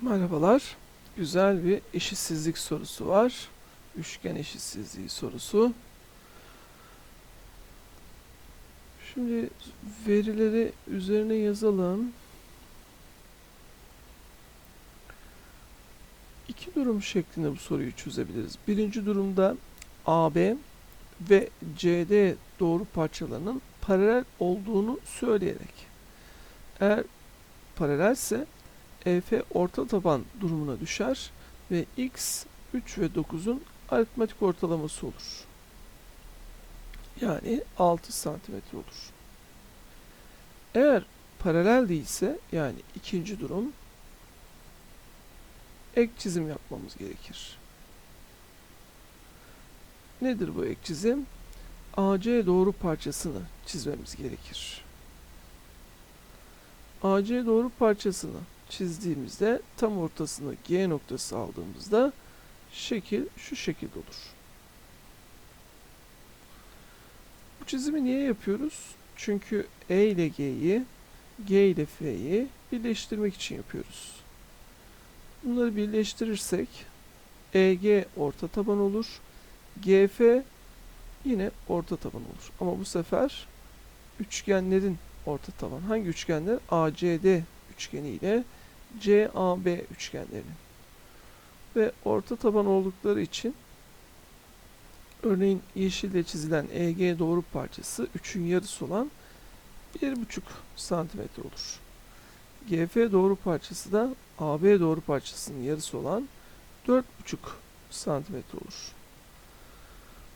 Merhabalar. Güzel bir eşitsizlik sorusu var. Üçgen eşitsizliği sorusu. Şimdi verileri üzerine yazalım. İki durum şeklinde bu soruyu çözebiliriz. Birinci durumda AB ve CD doğru parçalarının paralel olduğunu söyleyerek. Eğer paralelse EF orta taban durumuna düşer ve x 3 ve 9'un aritmetik ortalaması olur. Yani 6 santimetre olur. Eğer paralel değilse yani ikinci durum ek çizim yapmamız gerekir. Nedir bu ek çizim? AC doğru parçasını çizmemiz gerekir. AC doğru parçasını çizdiğimizde tam ortasını G noktası aldığımızda şekil şu şekilde olur. Bu çizimi niye yapıyoruz? Çünkü E ile G'yi, G ile F'yi birleştirmek için yapıyoruz. Bunları birleştirirsek EG orta taban olur. GF yine orta taban olur. Ama bu sefer üçgenlerin orta taban. Hangi üçgenler? ACD üçgeni ile CAB üçgenlerinin. Ve orta taban oldukları için örneğin yeşille çizilen EG doğru parçası 3'ün yarısı olan 1,5 santimetre olur. GF doğru parçası da AB doğru parçasının yarısı olan 4,5 santimetre olur.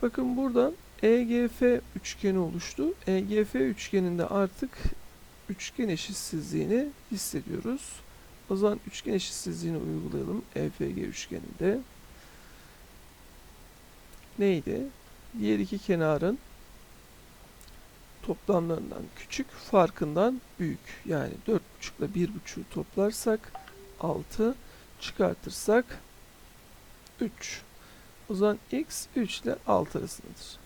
Bakın burada EGF üçgeni oluştu. EGF üçgeninde artık üçgen eşitsizliğini hissediyoruz. O zaman üçgen eşitsizliğini uygulayalım. EFG üçgeninde. Neydi? Diğer iki kenarın toplamlarından küçük, farkından büyük. Yani 4,5 ile 1,5'u toplarsak 6, çıkartırsak 3. O zaman x 3 ile 6 arasındadır.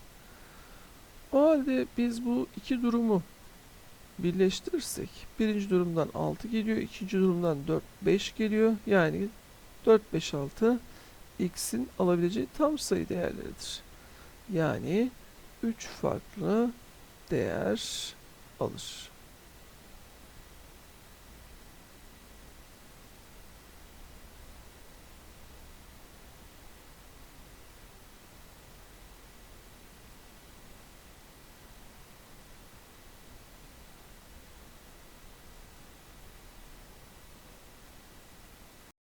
O halde biz bu iki durumu birleştirirsek birinci durumdan 6 geliyor, ikinci durumdan 4, 5 geliyor. Yani 4, 5, 6 x'in alabileceği tam sayı değerleridir. Yani 3 farklı değer alır.